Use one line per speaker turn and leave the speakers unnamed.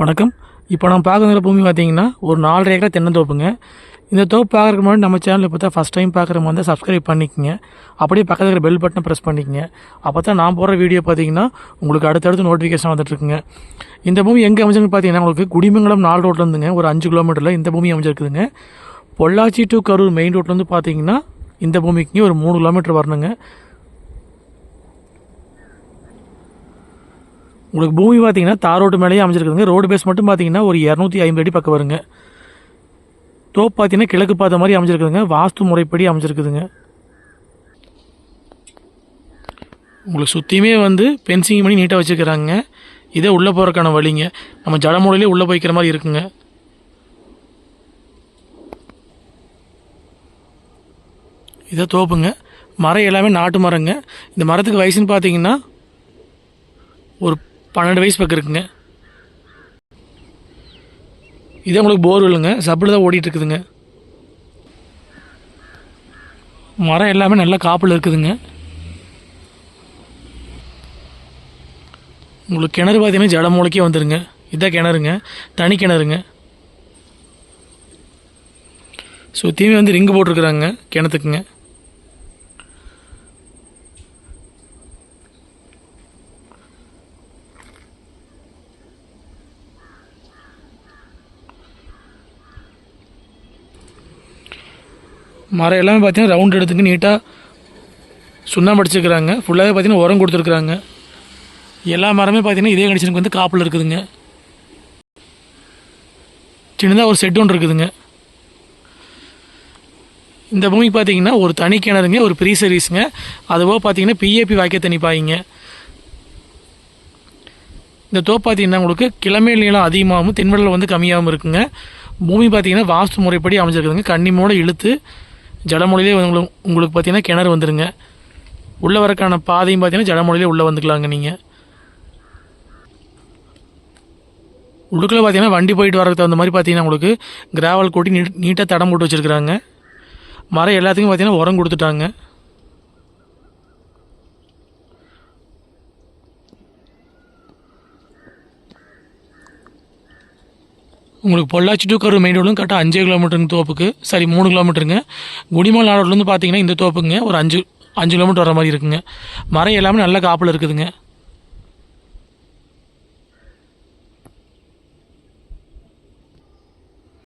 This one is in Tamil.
வணக்கம். இப்போ நம்ம பார்க்குற பூமி பார்த்தீங்கன்னா ஒரு நாலரை ஏக்கர் தென்னந்தோப்புங்க. இந்த தோப்பு பார்க்குறதுக்கு முன்னாடி நம்ம சேனல் இப்போ தான் ஃபஸ்ட் டைம் பார்க்குறவங்க வந்து சப்ஸ்கிரைப் பண்ணிக்கங்க. அப்படியே பக்கத்தில் இருக்கிற பெல் பட்டனை ப்ரெஸ் பண்ணிக்கோங்க. அப்போ தான் நான் போடுற வீடியோ பார்த்தீங்கன்னா உங்களுக்கு அடுத்தடுத்து நோட்டிஃபிகேஷன் வந்துட்டுருக்குங்க இந்த பூமி எங்கே அமைச்சிருக்கு பார்த்தீங்கன்னா உங்களுக்கு குடிமங்கலம் நாலு ரோட்லேருந்துங்க ஒரு அஞ்சு கிலோமீட்டரில் இந்த பூமி அமைச்சிருக்குதுங்க பொள்ளாச்சி டு கரூர் மெயின் ரோட்லேருந்து பார்த்தீங்கன்னா இந்த பூமிக்கு ஒரு மூணு கிலோமீட்டர் வரணுங்க. உங்களுக்கு பூமி பார்த்தீங்கன்னா தார் ரோட்டு மேலேயே அமைஞ்சிருக்குதுங்க. ரோடு பேஸ் மட்டும் பார்த்தீங்கன்னா ஒரு இரநூத்தி ஐம்பது அடி பக்கம் வருங்க. தோப்பு பார்த்தீங்கன்னா கிழக்கு பார்த்த மாதிரி அமைஞ்சிருக்குதுங்க. வாஸ்து முறைப்படி அமைஞ்சிருக்குதுங்க. உங்களுக்கு சுற்றியுமே வந்து பென்சிங் பண்ணி நீட்டாக வச்சுருக்கிறாங்க. இதே உள்ளே போகிறக்கான வழிங்க. நம்ம ஜடமூலையிலே உள்ளே போய்க்கிற மாதிரி இருக்குங்க. இதை தோப்புங்க. மரம் எல்லாமே நாட்டு மரங்க. இந்த மரத்துக்கு வயசுன்னு பார்த்தீங்கன்னா ஒரு பன்னெண்டு வயசு பக்கம் இருக்குங்க. இதே உங்களுக்கு போர் இல்லைங்க. சப்பில் தான் ஓடிட்டு இருக்குதுங்க மரம் எல்லாமே நல்லா காப்பில் இருக்குதுங்க. உங்களுக்கு கிணறு பார்த்தீங்கன்னா ஜட மூளைக்கே வந்துடுங்க இதான் கிணறுங்க. தனி கிணறுங்க. சுற்றியுமே வந்து ரிங்கு போட்டிருக்குறாங்க கிணத்துக்குங்க. மரம் எல்லாமே பார்த்தீங்கன்னா ரவுண்ட் எடுத்துக்கு நீட்டாக சுண்ணாம்பு அடிச்சிருக்கிறாங்க. ஃபுல்லாகவே பார்த்தீங்கன்னா உரம் கொடுத்துருக்குறாங்க. எல்லா மரமே பார்த்தீங்கன்னா இதே கண்டிஷனுக்கு வந்து காப்பில் இருக்குதுங்க. சின்னதாக ஒரு செட் ஒன்று இருக்குதுங்க. இந்த பூமிக்கு பார்த்தீங்கன்னா ஒரு தனி கிணறுங்க ஒரு ப்ரீ சர்வீஸுங்க அதுபோக பார்த்தீங்கன்னா பிஏபி வாய்க்க தண்ணி பாயிங்க. இந்த தோப்பு பார்த்தீங்கன்னா உங்களுக்கு கிழமையில் நீளம் அதிகமாகவும் தென்வடல் வந்து கம்மியாகவும் இருக்குங்க. பூமி பார்த்தீங்கன்னா வாஸ்து முறைப்படி அமைஞ்சிருக்குதுங்க. கன்னிமோட இழுத்து ஜடமொழியிலே உங்களுக்கு உங்களுக்கு பார்த்தீங்கன்னா கிணறு வந்துடுங்க உள்ளே வரக்கான பாதையும் பார்த்தீங்கன்னா ஜடமொழியிலே உள்ளே வந்துக்கலாங்க நீங்கள் உள்ளுக்குள்ளே பார்த்தீங்கன்னா வண்டி போயிட்டு வரதுக்கு தகுந்த மாதிரி பார்த்தீங்கன்னா உங்களுக்கு கிராவல் கூட்டி நீட் நீட்டாக தடம் போட்டு வச்சுருக்குறாங்க. மரம் எல்லாத்துக்கும் பார்த்தீங்கன்னா உரம் கொடுத்துட்டாங்க. உங்களுக்கு பொள்ளாச்சி டு கரூர் மெயின் ரோட்லேருந்து கரெக்டாக அஞ்சே கிலோமீட்டருங்க தோப்புக்கு. சரி மூணு கிலோமீட்டருங்க குடிமல் நாடோட்லேருந்து பார்த்தீங்கன்னா இந்த தோப்புங்க ஒரு அஞ்சு அஞ்சு கிலோமீட்டர் வர மாதிரி இருக்குங்க. மரம் எல்லாமே நல்ல காப்பில் இருக்குதுங்க.